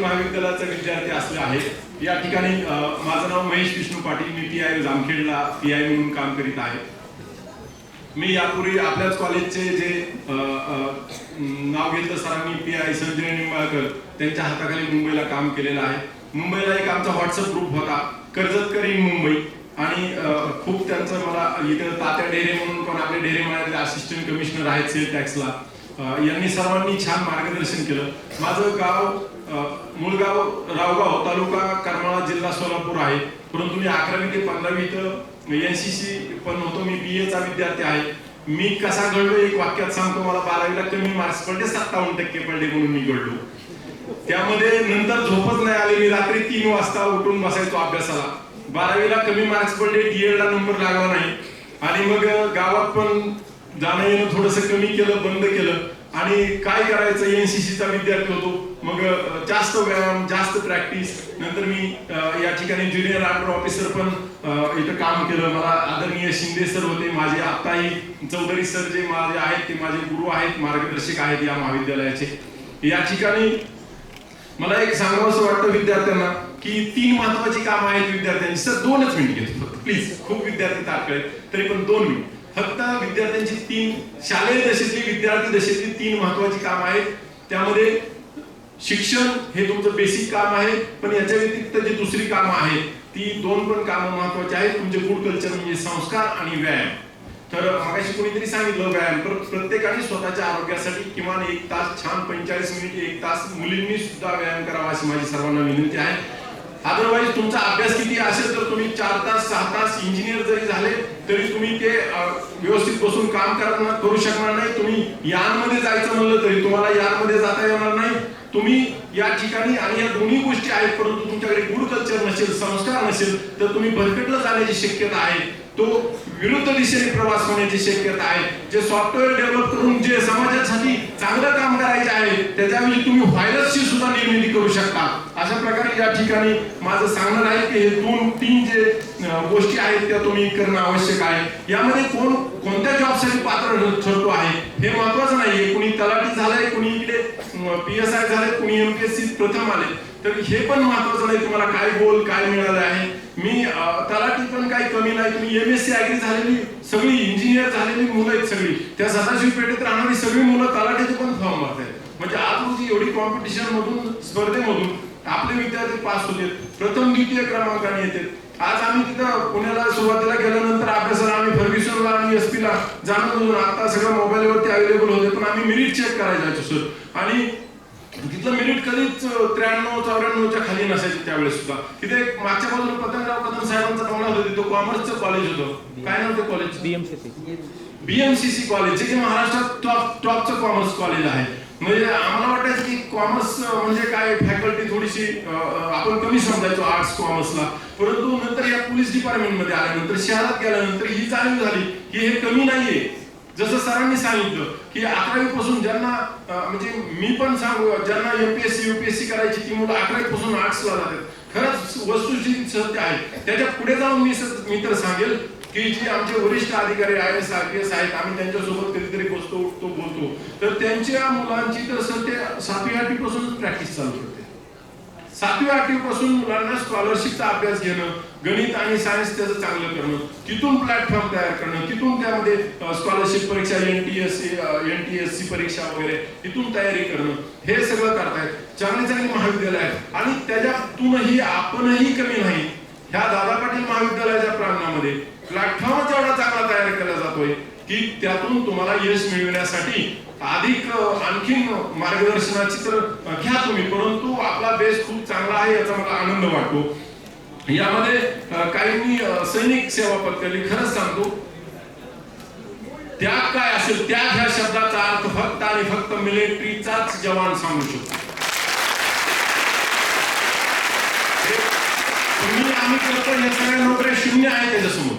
महाविद्यालयाचा विद्यार्थी असले आहे या ठिकाणी माझं नाव महेश विष्णू पाटील. मी पी आय जामखेडला पी आय म्हणून काम करीत आहे. मी यापूर्वी आपल्याच कॉलेजचे जे नाव घेतलं सरांनी पी आय संजय निंबाळकर त्यांच्या हाताखाली मुंबईला काम केलेलं आहे. मुंबईला एक आमचा व्हॉट्सअप ग्रुप होता कर्जत इन मुंबई. आणि खूप त्यांचं मला इथं तात्या डेरे म्हणून पण आपले डेरे मळ्यातले असिस्टंट कमिशनर आहेत सेल टॅक्सला यांनी सर्वांनी छान मार्गदर्शन केलं. माझं गाव अ, रावगाव तालुका करमाळा जिल्हा सोलापूर आहे. परंतु मी अकरावी ते पंधरावी इथं एनसीसी पण होतो. मी बी चा विद्यार्थी आहे. मी कसा घडलो एक वाक्यात सांगतो मला. बारावीला कमी मार्क्स पडले सत्तावन्न टक्के पडले म्हणून मी घडलो. त्यामध्ये नंतर झोपच नाही आली. मी रात्री तीन वाजता उठून बसायचो अभ्यासाला. बारावीला कमी मार्क्स पडले डीएड ला नंबर लागला नाही. आणि मग गावात पण जाणं येणं थोडस कमी केलं बंद केलं. आणि काय करायचं? एनसीसी चा विद्यार्थी होतो. मग जास्त व्यायाम जास्त प्रॅक्टिस नंतर मी या ठिकाणी ज्युनियर आर्डर ऑफिसर पण इथं काम केलं. मला आदरणीय शिंदे सर होते माझे आत्ताही चौधरी सर जे माझे आहेत ते माझे गुरु आहेत मार्गदर्शक आहेत या महाविद्यालयाचे. या ठिकाणी मला एक सांगावंसं वाटतं विद्यार्थ्यांना की तीन महत्वाची कामं आहेत विद्यार्थ्यांची. सर दोनच मिनिट घेतो फक्त. प्लीज खूप विद्यार्थी तात्काळ आहेत, तरी पण दोन मिनिट फक्त विद्यार्थ्यांची तीन शालेय दशेतली विद्यार्थी दशेतली तीन महत्वाची काम आहेत. त्यामध्ये शिक्षण हे तुमचं बेसिक काम आहे पण याच्या व्यतिरिक्त जी दुसरी कामं आहेत ती दोन पण कामं महत्वाची आहेत. तुमचे गुड कल्चर म्हणजे संस्कार आणि व्यायाम. तर मगाशी कोणीतरी सांगितलं व्यायाम तर प्रत्येकाने स्वतःच्या आरोग्यासाठी किमान एक तास छान पंचेचाळीस मिनिट एक तास मुलींनी सुद्धा व्यायाम करावा अशी माझी सर्वांना विनंती आहे. अदरवाईज तुमचा अभ्यास किती असेल तर तुम्ही चार तास सहा तास इंजिनियर जरी झाले तरी तुम्ही ते व्यवस्थित बसून काम करणार करू शकणार नाही. तुम्ही यानमध्ये जायचं म्हणलं तरी तुम्हाला यानमध्ये जाता येणार नाही. तुम्ही या ठिकाणी आणि या दोन्ही गोष्टी आहेत परंतु तुमच्याकडे गुड कल्चर नसेल संस्कार नसेल तर तुम्ही भरकटलं जाण्याची शक्यता आहे. तो विरुद्ध दिशेने प्रवास होण्याची शक्यता आहे. जे सॉफ्टवेअर डेव्हलप करून जे समाजासाठी चांगलं काम करायचे आहे त्याच्याऐवजी तुम्ही व्हायरसची सुद्धा निर्मिती करू शकता. अशा प्रकारे या ठिकाणी माझं सांगणं आहे की हे दोन तीन जे गोष्टी आहेत त्या तुम्ही करणं आवश्यक आहे. यामध्ये कोण कोणत्या जॉबसाठी पात्र ठरतो आहे? हे महत्वाचं नाहीये. कुणी तलाठी झालंय कुणी इकडे पी एस आय झाले कुणी एमपीएससी प्रथम आले. तर हे पण महत्वाचं नाही तुम्हाला काय गोल काय मिळालं आहे. मी तलाठी पण काही कमी नाही. तुम्ही एम एस सी ऍग्री झालेली सगळी इंजिनियर झालेली मुलं आहेत सगळी. त्या सदाशिव पेठेत राहणारी सगळी मुलं तलाठीचे पण फॉर्म भरतात म्हणजे आज रोजी एवढी कॉम्पिटिशन मधून स्पर्धेमधून आपले विद्यार्थी पास होते प्रथम द्वितीय क्रमांकाने येते आज आम्ही तिथं पुण्याला सुरुवातीला गेल्यानंतर अभ्यासाला आम्ही फर्ग्युसनला आणि एस ला जाणून होऊन आता सगळं मोबाईलवरती अवेलेबल होते पण आम्ही मिरिट चेक करायचो सर आणि तिथलं मिनिट कधीच त्र्याण्णव चौऱ्याण्णवच्या खाली नसायचं त्यावेळेस सुद्धा. तिथे एक मागच्या बाजूला पतंगराव कदम साहेबांचा बंगला होता तिथं कॉमर्सचं कॉलेज होतं. काय नाव ते कॉलेज बीएमसीसी बीएमसीसी कॉलेज जे की महाराष्ट्रात टॉप टॉपचं कॉमर्स कॉलेज आहे. म्हणजे आम्हाला वाटायचं की कॉमर्स म्हणजे काय फॅकल्टी थोडीशी आपण कमी समजायचो आर्ट्स कॉमर्सला परंतु नंतर या पोलीस डिपार्टमेंटमध्ये आल्यानंतर शहरात गेल्यानंतर ही जाणीव झाली की हे कमी नाहीये. जसं सरांनी सांगितलं की अकरावी पासून ज्यांना म्हणजे मी पण सांगू ज्यांना एमपीएससी युपीएससी करायची ती मुलं अकरावी पासून आर्ट्सला जातात. खरंच वस्तूची सत्य आहे. त्याच्या पुढे जाऊन मी मी तर सांगेल की जे आमचे वरिष्ठ अधिकारी I S R P S आहेत आम्ही त्यांच्यासोबत होतो. तर त्यांच्या मुलांची तर ते सातवी आठवी पासून प्रॅक्टिस चालू होते सातवी आठवी पासून मुलांना स्कॉलरशिपचा अभ्यास घेणं गणित आणि सायन्स त्याचं चांगलं करणं तिथून प्लॅटफॉर्म तयार करणं तिथून त्यामध्ये स्कॉलरशिप परीक्षा N T S C N T S C परीक्षा वगैरे तिथून तयारी करणं हे सगळं करतायत. चांगले चांगले महाविद्यालय आहेत. आणि त्याच्यातूनही आपणही कमी नाही. ह्या दादा पाटील महाविद्यालयाच्या प्रांगणामध्ये प्लॅटफॉर्म एवढा चांगला तयार केला जातोय की त्यातून तुम्हाला यश मिळविण्यासाठी अधिक आणखी आणखीन मार्गदर्शनाची तर घ्या तुम्ही. परंतु आपला बेस खूप चांगला आहे याचा मला आनंद वाटतो. यामध्ये काहींनी सैनिक सेवा पत्करली खरंच सांगतो. त्याग काय असेल त्याग ह्या शब्दाचा अर्थ फक्त आणि फक्त मिलिटरीचाच जवान सांगू शकतो. तुम्ही आम्ही करतो या सगळ्या नोकऱ्या शून्य आहे त्याच्यासमोर.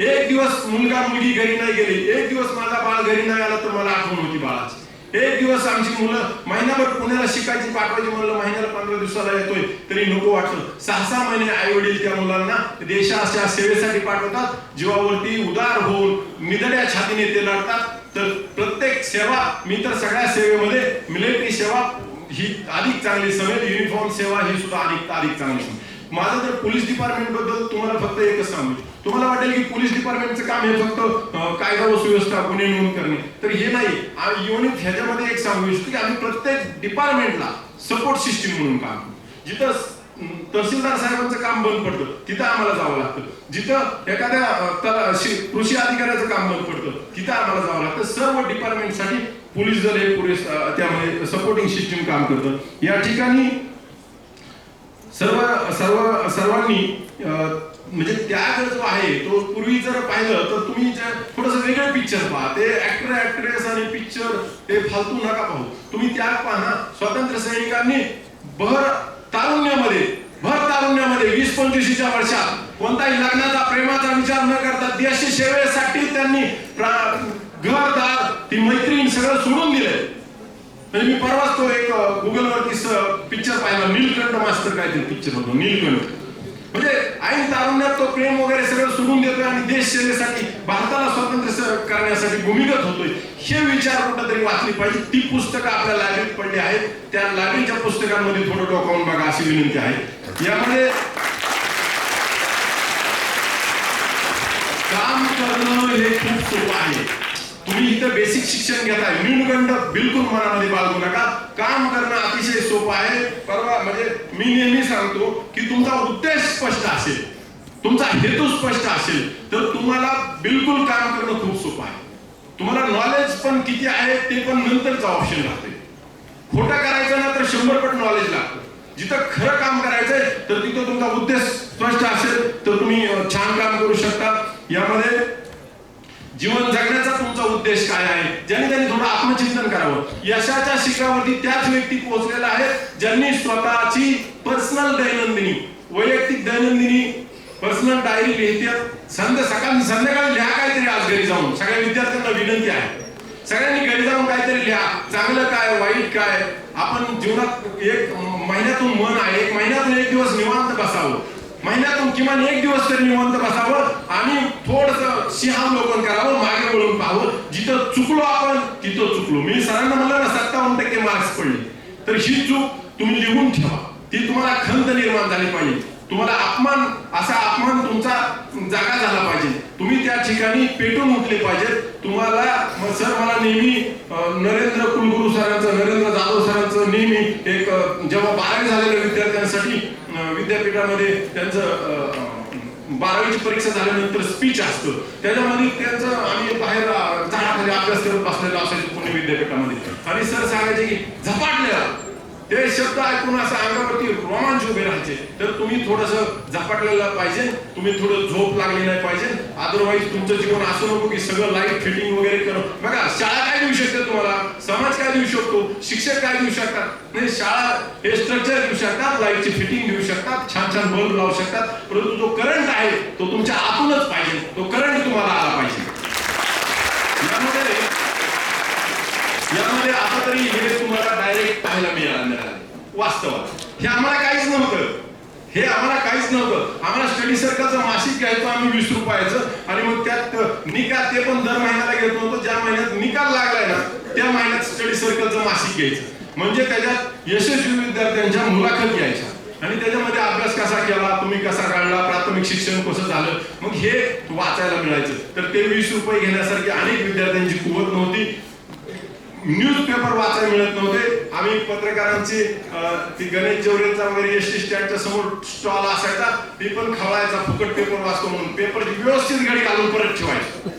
एक दिवस मुलगा मुलगी घरी नाही गेली एक दिवस माझा बाळ घरी नाही आला तर मला आठवण होती बाळाची. एक दिवस आमची मुलं महिनाभर पुण्याला शिकायची पाठवायची म्हणलं महिन्याला पंधरा दिवसाला येतोय तरी नको वाटलं. सहा सहा महिने आई वडील त्या मुलांना देशाच्या सेवेसाठी पाठवतात जीवावरती उदार होऊन निधड्या छातीने ते लढतात. तर प्रत्येक सेवा मी तर सगळ्या सेवेमध्ये मिलिटरी सेवा ही अधिक चांगली सवय युनिफॉर्म सेवा ही सुद्धा अधिक अधिक चांगली. माझं तर पोलीस डिपार्टमेंटबद्दल तुम्हाला फक्त एकच सांगू. तुम्हाला वाटेल की पोलीस डिपार्टमेंटचं काम हे फक्त कायदा व सुव्यवस्था गुन्हे नोंद करणे. तर हे नाही. युनिट ह्याच्यामध्ये एक सांगू इच्छितो की आम्ही प्रत्येक डिपार्टमेंटला सपोर्ट सिस्टीम म्हणून काम जिथं तहसीलदार साहेबांचं काम बंद पडतं तिथं आम्हाला जावं लागतं. जिथं एखाद्या कृषी अधिकाऱ्याचं काम बंद पडतं तिथं आम्हाला जावं लागतं. सर्व डिपार्टमेंटसाठी पोलीस दल हे पुरेस त्यामध्ये सपोर्टिंग सिस्टीम काम करतं. या ठिकाणी सर्व सर्व सर्वांनी म्हणजे त्याग जो आहे तो पूर्वी जर पाहिलं तर तुम्ही थोडस वेगळं पिक्चर पहा. ते ऍक्टर ऍक्ट्रेस आणि पिक्चर ते फालतू नका पाहू. तुम्ही त्याग पाहा स्वातंत्र्य सैनिकांनी भर तारुण्यामध्ये भर तारुण्यामध्ये वीस पंचवीसच्या वर्षात कोणताही लग्नाचा प्रेमाचा विचार न करता देश सेवेसाठी त्यांनी घर दार ती मैत्रीण सगळं सोडून म्हणजे मी परवाच तो एक गुगल वरती पिक्चर पाहिला. नीलकंठ मास्टर काय ते पिक्चर होतो नीलकंठ म्हणजे ऐन तारुण्यात तो प्रेम वगैरे सगळं सोडून देतोय आणि देश सेवेसाठी भारताला स्वातंत्र्य करण्यासाठी भूमिगत होतोय. हे विचार कुठेतरी वाचली पाहिजे. ती पुस्तकं आपल्या लायब्ररीत पडली आहेत. त्या लायब्ररीच्या पुस्तकांमध्ये थोडं डोकावून बघा अशी विनंती आहे. यामध्ये काम करणं हे खूप सोपं आहे. तुम्ही इथं बेसिक शिक्षण घेताय. न्यूनगंड बिलकुल मनामध्ये बाळगू नका. काम करणं अतिशय सोपं आहे. परवा म्हणजे मी नेहमी सांगतो की तुमचा उद्देश स्पष्ट असेल. तुमचा हेतू स्पष्ट असेल. तर तुम्हाला बिलकुल काम करणं खूप सोपं आहे. तुम्हाला नॉलेज पण किती आहे ते पण नंतरचं ऑप्शन राहते खोटं करायचं ना तर शंभर पट नॉलेज लागतं. जिथं खरं काम करायचंय तर तिथं तुमचा उद्देश स्पष्ट असेल तर तुम्ही छान काम करू शकता. यामध्ये जीवन जगण्याचा तुमचा उद्देश काय आहे? ज्यांनी त्यांनी थोडं आत्मचिंतन करावं. यशाच्या शिखरावरती त्याच व्यक्ती पोहोचलेल्या आहेत ज्यांनी स्वतःची पर्सनल दैनंदिनी वैयक्तिक दैनंदिनी पर्सनल डायरी लिहित्यात संध्या सकाळ संध्याकाळी लिहा काहीतरी आज घरी जाऊन. सगळ्या विद्यार्थ्यांना विनंती आहे. सगळ्यांनी घरी जाऊन काहीतरी लिहा. चांगलं काय वाईट काय? आपण जीवनात एक महिन्यातून मन आहे. एक महिन्यातून एक दिवस निवांत बसावं. महिन्यातून किमान एक दिवस तरी निवंत बसावं. आणि थोडस सिंहावलोकन करावं मागे वळून पाहावं. जिथं चुकलो आपण तिथं चुकलो. मी सरांना म्हणलं ना सत्तावन्न टक्के मार्क्स पडले. तर ही चूक तुम्ही लिहून ठेवा. ती तुम्हाला खंत निर्माण झाली पाहिजे. तुम्हाला अपमान असा अपमान तुमचा जागा झाला पाहिजे. तुम्ही त्या ठिकाणी पेटून उठले पाहिजेत. तुम्हाला सर मला नेहमी नरेंद्र कुलगुरू सरांचं नरेंद्र जाधव सरांचं नेहमी एक जेव्हा बारावी झालेल्या विद्यार्थ्यांसाठी विद्यापीठामध्ये त्यांचं बारावीची परीक्षा झाल्यानंतर स्पीच असतं. त्याच्यामध्ये त्यांचं आम्ही बाहेर झाडाखाली अभ्यास करत बसलेलो असायचो पुणे विद्यापीठामध्ये. आणि सर सांगायचे की झपाटल्या. ते शब्द ऐकून असं अंगावरती रोमांच उभे राहायचे तर तुम्ही थोडस झपाटलेलं पाहिजे तुम्ही थोडं झोप लागली नाही पाहिजे. अदरवाईज तुमचं जीवन असं नको की सगळं लाइट फिटिंग वगैरे करून. बघा शाळा काय देऊ शकते तुम्हाला? समाज काय देऊ शकतो? शिक्षक काय देऊ शकतात? नाही शाळा हे स्ट्रक्चर देऊ शकतात लाईटची फिटिंग देऊ शकतात छान छान बल्ब लावू शकतात. परंतु जो करंट आहे तो तुमच्या आतूनच पाहिजे तो करंट तुम्हाला आला पाहिजे यामध्ये यामध्ये आता तरी हे तुम्हाला डायरेक्ट पाहायला मिळालं मिळालं वास्तवात. हे आम्हाला काहीच नव्हतं. हे आम्हाला काहीच नव्हतं. आम्हाला स्टडी सर्कलचं मासिक घ्यायचं आम्ही वीस रुपयाचं. आणि मग त्यात निकाल ते पण दर महिन्याला घेत नव्हतं. ज्या महिन्यात निकाल लागलाय ना त्या महिन्यात स्टडी सर्कलचं मासिक घ्यायचं. म्हणजे त्याच्यात यशस्वी विद्यार्थ्यांच्या मुलाखत घ्यायच्या. आणि त्याच्यामध्ये अभ्यास कसा केला तुम्ही कसा काढला प्राथमिक शिक्षण कसं झालं मग हे वाचायला मिळायचं. तर ते वीस रुपये घेण्यासारखी अनेक विद्यार्थ्यांची कुवत नव्हती. न्यूज पेपर वाचायला मिळत नव्हते. आम्ही पत्रकारांची ती गणेश जवरेचा वगैरे एस टी स्टँडच्या समोर स्टॉल असायचा. ती पण खवळायचा फुकट पेपर वाचतो म्हणून. पेपर व्यवस्थित घडी घालून परत ठेवायचं.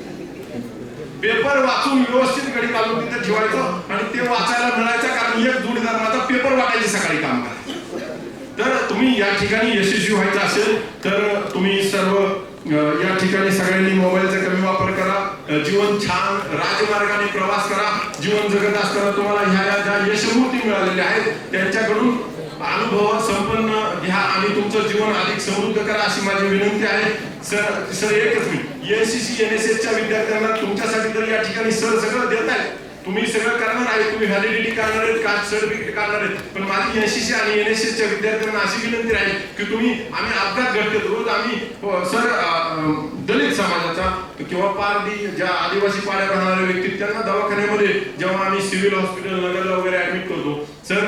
पेपर वाचून व्यवस्थित घडी घालून तिथे ठेवायचं आणि ते वाचायला मिळायचं कारण एक जोडीदार माझा पेपर वाटायचे सकाळी काम करायचं. तर तुम्ही या ठिकाणी यशस्वी व्हायचं असेल तर तुम्ही सर्व या ठिकाणी सगळ्यांनी मोबाईलचा कमी जीवन छान राजमार्गाने प्रवास करा जीवन जगत असताना तुम्हाला ह्या ज्या यशमूर्ती मिळालेल्या आहेत त्यांच्याकडून अनुभव संपन्न घ्या आणि तुमचं जीवन अधिक समृद्ध करा अशी माझी विनंती आहे. सर सर एकच मी. एनसीसी एन एस एसच्या विद्यार्थ्यांना तुमच्यासाठी तर या ठिकाणी सर सगळं देत आहेत. तुम्ही सगळं करणार आहे तुम्ही व्हॅलिडिटी करणार आहेत कास्ट सर्टिफिकेट करणार आहेत. पण माझी एनसीसी आणि एनएसएसच्या विद्यार्थ्यांना अशी विनंती राहील की तुम्ही आम्ही अपघात घडते रोज आम्ही सर दलित समाजाचा किंवा पारदी ज्या आदिवासी पाड्यात राहणाऱ्या व्यक्ती त्यांना दवाखान्यामध्ये जेव्हा आम्ही सिव्हिल हॉस्पिटल नगरला वगैरे ऍडमिट करतो. सर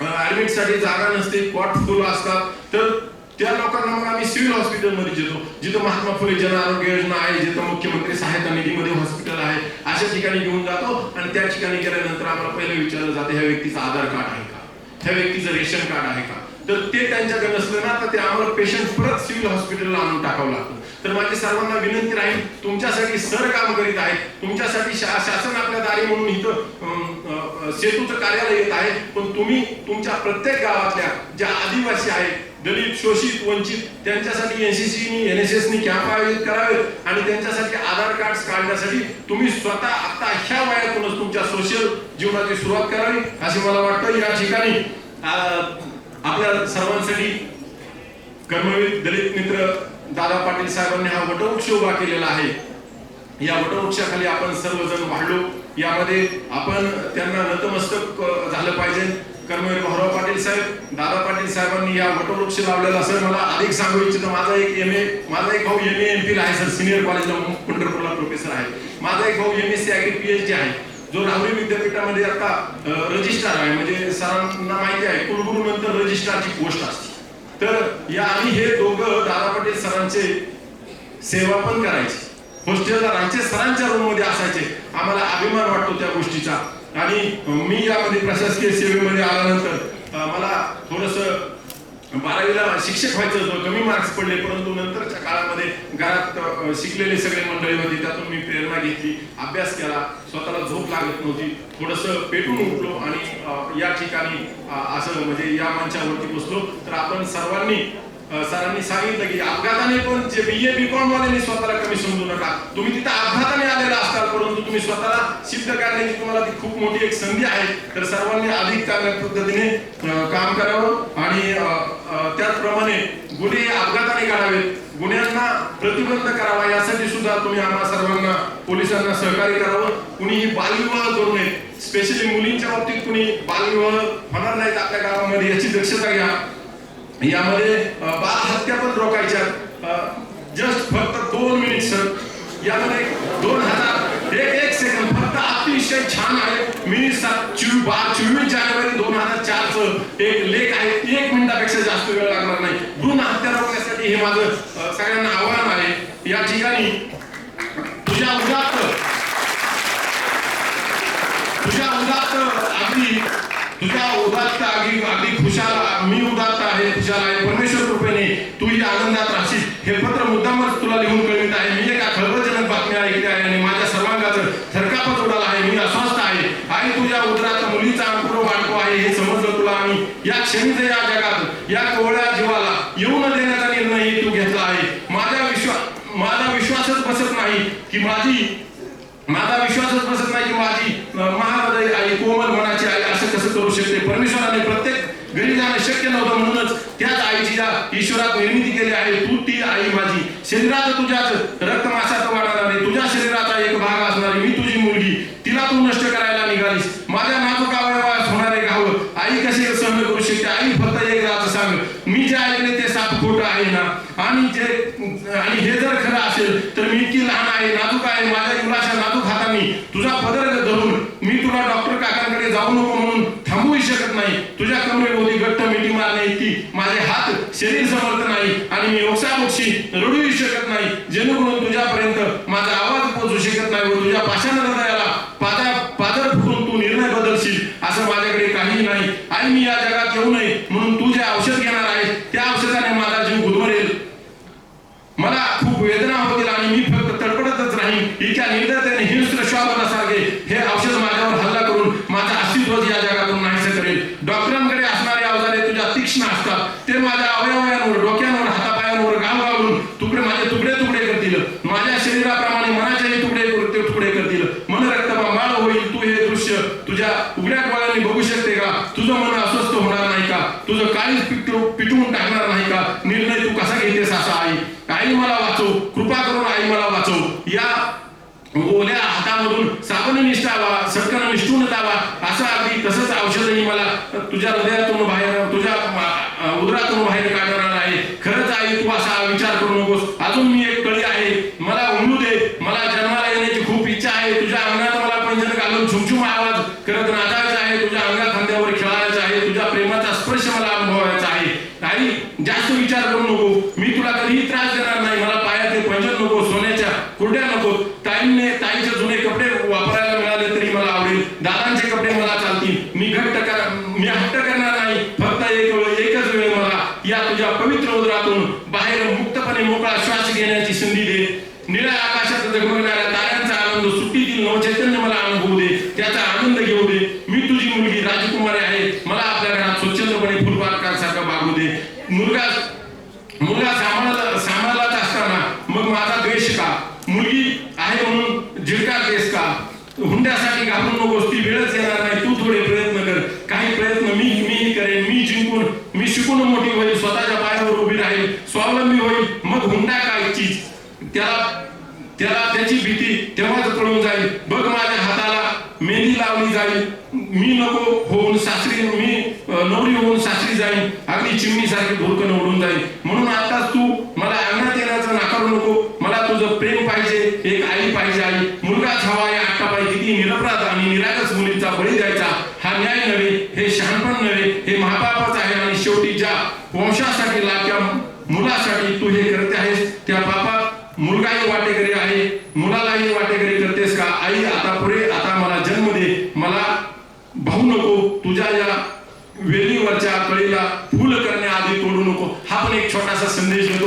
ऍडमिटसाठी जागा नसते कॉट फुल असतात. तर त्या लोकांना मग आम्ही सिव्हिल हॉस्पिटलमध्ये देतो जिथं महात्मा फुले जन आरोग्य योजना आहे जिथं मुख्यमंत्री सहायता निधीमध्ये हॉस्पिटल आहे अशा ठिकाणी घेऊन जातो आणि त्या ठिकाणी गेल्यानंतर आम्हाला पहिलं विचारलं जातं ह्या व्यक्तीचं आधार कार्ड आहे का? ह्या व्यक्तीचं रेशन कार्ड आहे का? तर ते त्यांच्याकडे नसलं ना तर ते आम्हाला पेशंट परत सिव्हिल हॉस्पिटलला आणून टाकावं लागतं. तर माझी सर्वांना विनंती राहील तुमच्यासाठी सर काम करीत आहे तुमच्यासाठी शा- शासन आपल्या दारी म्हणून इथं सेतूचं कार्यालय येत आहे पण तुम्ही तुमच्या प्रत्येक गावातल्या ज्या आदिवासी आहेत दलित शोषित वंचित त्यांच्यासाठी NCC N S S camp आयोजित करावेत आणि त्यांच्यासाठी आधार कार्ड काढण्यासाठी तुम्ही स्वतः आता ह्या वयातूनच तुमच्या सोशल जीवनाची सुरुवात करावी असे मला वाटतं. या ठिकाणी आपल्या सर्वांसाठी कर्मवीर दलित मित्र दादा पाटील साहेबांनी हा वटवृक्ष उभा केलेला आहे. या वटवृक्षाखाली आपण सर्वजण वाढलो. यामध्ये आपण त्यांना नतमस्तक झालं पाहिजे. कर्मवीर भाऊराव पाटील साहेब दादा पाटील साहेबांनी या वटवृक्ष लावलेला सर मला अधिक सांगू इच्छितो. माझा एक एम ए माझा एक भाऊ एम ए एम पी आहे सर. सिनियर कॉलेजला पंढरपूरला प्रोफेसर आहे. माझा एक भाऊ M S C agri P H D आहे. जो राहुरी विद्यापीठामध्ये आता रजिस्ट्रार आहे. म्हणजे सरांना माहिती आहे कुलगुरू नंतर रजिस्ट्रारची पोस्ट असते. तर या आम्ही हे दोघं दादा पाटील सरांचे सेवा पण करायचे. हॉस्टेलला राहायचे सरांच्या रूममध्ये असायचे. आम्हाला अभिमान वाटतो त्या गोष्टीचा. आणि मी यामध्ये प्रशासकीय सेवेमध्ये आल्यानंतर मला थोडस बारावीला शिक्षक व्हायचं होतं कमी मार्क्स पडले परंतु नंतरच्या काळामध्ये घरात शिकलेले सगळे मंडळी त्यातून मी प्रेरणा घेतली अभ्यास केला स्वतःला झोप लागत नव्हती. थोडस पेटून उठलो आणि या ठिकाणी असं म्हणजे या मंचावरती बसलो. तर आपण सर्वांनी सरांनी सांगितलं की अपघाताने पण जे बी ए बी कॉम वाल्यांनी स्वतःला कमी समजू नका. तुम्ही तिथं अपघाताने आलेला असताल परंतु तुम्ही स्वतःला सिद्ध करण्याची तुम्हाला ती खूप मोठी एक संधी आहे. तर सर्वांनी अधिक चांगल्या पद्धतीने काम करावं आणि त्याचप्रमाणे गुन्हे अपघाताने काढावेत गुन्ह्यांना प्रतिबंध करावा यासाठी सुद्धा तुम्ही आम्हा सर्वांना पोलिसांना सहकार्य करावं. कुणीही बालविवाह करू नये. स्पेशली मुलींच्या बाबतीत कुणी बालविवाह होणार नाहीत आपल्या गावामध्ये याची दक्षता घ्या. यामध्ये बाल हत्या पण रोखायच्या. जस्ट फक्त दोन मिनिट सर यामध्ये दोन हजार एक एक सेकंद फक्त अतिशय छान आहे. मी सात चोवीस बार चोवीस जानेवारी दोन हजार चारच एक लेख आहे. एक मिनिटापेक्षा जास्त वेळ लागणार नाही. भ्रूण हत्या रोखण्यासाठी हे माझं सगळ्यांना आव्हान आहे. या ठिकाणी तुझ्या उदात्त तुझ्या उदात्त अगदी तुझ्या उदात्त अगदी अगदी खुशाल मी उदात्त आहे खुशाल आहे. परमेश्वर कृपेने तू ही आनंदात राहशील. हे पत्र मुद्दामच तुला लिहून कळवित आहे. मी एका खळबळजनक बातम्या ऐकल्या आहे आणि माझ्या सर्वांगाचं थरकापच उडाला आहे. मी अस्वस्थ आहे. आई तुझ्या उदरात मुलीचा अंकुर वाढतो आहे. हे समजलं तुला आणि या क्षणीच या जगात या कोवळ्या जीवाला येऊ न देण्याचा निर्णय तू घेतला आहे. माझा विश्वास माझा विश्वासच बसत नाही की माझी माझा विश्वासच बसत नाही की माझी अं, महाहृदय आई कोमल मनाची आई करू शकते. परमेश्वराने प्रत्येक घरी जाणं शक्य नव्हतं म्हणूनच त्याच आईची ज्या ईश्वरात निर्मिती केली आहे तू ती आई माझी. शरीरात तुझ्याच रक्त वाढणार वाढणारी तुझ्या शरीराचा एक भाग असणारी मी तुझी मुलगी. तिला तू नष्ट करायला निघालीस. माझ्या नाजूक होणारे घाव आई कसे सहन करू शकते? आई फक्त एक जात सांग. मी जे ऐकले ते साप खोट आहे ना? आणि जे आणि हे जर खरं असेल तर मी इतकी लहान आहे नाजूक आहे. माझ्या मुलाच्या नाजूक हातांनी तुझा पदर धरून मी तुला डॉक्टर काकांकडे जाऊ नको म्हणून नाही. तुझ्या कमरेभोवती घट्ट मिठी मारणे इतकी माझे हात शरीर समर्थ नाही आणि मी ओक्साबोक्षी रडू शकत नाही. जेणेकरून तुझ्यापर्यंत माझा आवाज पोहोचू शकत नाही व तुझ्या पाषाण हृदयाला पादा पादर फुटून तू निर्णय बदलशील. असं माझ्याकडे काहीही नाही. आणि मी या जगात येऊ नये म्हणून तुझ्या औषध घेणार आहे त्या औषधाने माझा जीव गुदमरेल मला खूप वेदना होतील आणि मी फक्त तडपडतच राहीन इतक्या निर्दयतेने हिंस्र श्वासारखे हे औषध माझ्यावर हल्ला करून माझं अस्तित्वच या जगातून नाहीसं करेल डॉक्टरांकडे असणारे अवजारे तुझ्या तीक्ष्ण असतात ते माझ्या अवयवांवर डोक्यांवर हातापायांवर गाव घालून तुकडे माझे तुकडे तुकडे करतील माझ्या शरीराप्रमाणे मनाचेही तुकडे तुकडे तुकडे करतील मन रक्तमाळ होईल तू हे दृश्य तुझ्या उघड्या डोळ्यांनी बघू शकते का? तुझं मन अस्वस्थ होणार नाही का? तुझं काहीच पिटू पिटवून टाकणार नाही का? निर्णय तू कसा घेतेस असा आई? आई मला वाचव. कृपा करून आई मला वाचव. या ओल्या हातामधून साबण निष्ठावा सटकन निष्ठून जावा असं अगदी तसंच औषधही मला तुझ्या हृदयातून बाहेर तुझ्या मा- उदरातून बाहेर काढणार आहे खरंच आई तू असा विचार करू नकोस अजून मी एक कळी आहे मला उमलू दे मला जन्माला येण्याची खूप इच्छा आहे तुझ्या अंगणात मला पैंजण घालून छुमछुम आवाज करत नाचायचं आहे तुझ्या अंगात खांद्यावर खेळायचं आहे तुझ्या प्रेमाचा विचार करू नको मी तुला कधीही त्रास देणार नाही मला पायातले पंजन नको सोन्याच्या कुरड्या नको ताईंने ताईचे जुने कपडे वापरायला मिळाले तरी मला आवडेल दादांचे कपडे मला चालतील. मी घट्ट कर मी हट्ट करणार नाही. फक्त एक वेळ एकच वेळ मला या तुझ्या पवित्र उदरातून बाहेर मुक्तपणे मोकळा श्वास घेण्याची संधी दे. निळ्या आकाशात जगमगणाऱ्या ताऱ्यांचा आनंद सुट्टीतील नवचैतन्य मला अनुभवू दे. त्याचा आनंद घेऊ दे. मी तुझी मुलगी राजकुमारी आहे. मला आपल्या घरात स्वच्छंदपणे फुलपारकासारखं बागू दे. मुलगा मुलगा सांभाळत सांभाळत असताना मग माझा द्वेष का? मुलगी आहे म्हणून हुंड्यासाठी घाबरू नकोस ती वेळच येणार नाही. तू थोडे प्रयत्न कर. काही प्रयत्न मी मी करेन. मी जिंकून मी शिकून मोठी होईल. स्वतःच्या पायावर उभी राहील. स्वावलंबी होईल. मग हुंडा काय चीज? त्याला त्याला त्याची भीती तेव्हाच कळून जाईल. बघ माझ्या हाताला मेहंदी लावली जाईल. मी नको होऊन सासरी मी नवरी होऊन सासरी जाईन. अगदी चिमणी सारखी धुरकन उडून जाईल. म्हणून आता तू मला अंगणात येण्याचं नाकारू नको. मला तुझं प्रेम पाहिजे. एक आई पाहिजे आई. मुलगाच हवा आहे. आट्टाबाई किती निरपराध आणि निरागस मुलीचा बळी द्यायचा. हा न्याय नव्हे हे शहाणपण नव्हे हे महापापच आहे. आणि शेवटी ज्या वंशासाठी लाभत्या मुलासाठी तू हे करते आहेस त्या पापात मुलगाही वाटेकरी आहे. मुलालाही वाटेकरी करतेस का? आई आता पुरे आता मला जन्म दे. मला भाऊ नको. तुझ्या या वेलीवरच्या कळीला फुल करण्याआधी तोडू नको. हा पण एक छोटासा संदेश देतो.